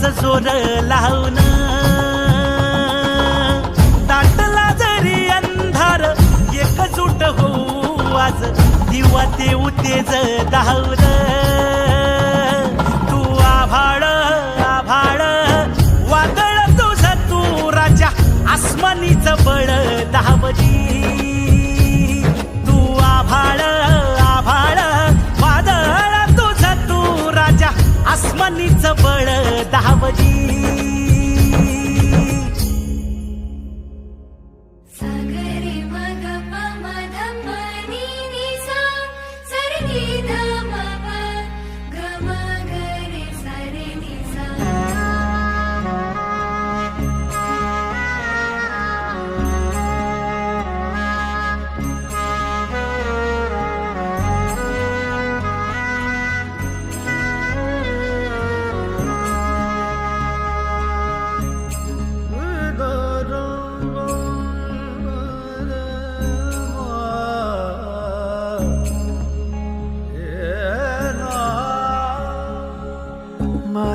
मनगटाच जोर लावून दाटला जरी अंधार एकजूट हो आज. दिवा ते उतेज धावर तू आभाळ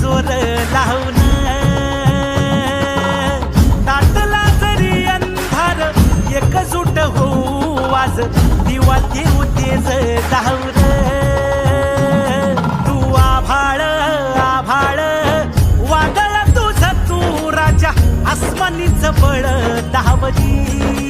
जोर लावून. दाटला जरी अंधार एकजूट होऊ आज दिवा देऊ तेज धावर तू आभाळ आभाळ वादळ तुझ तू राजा आसमानीच बळ धावली.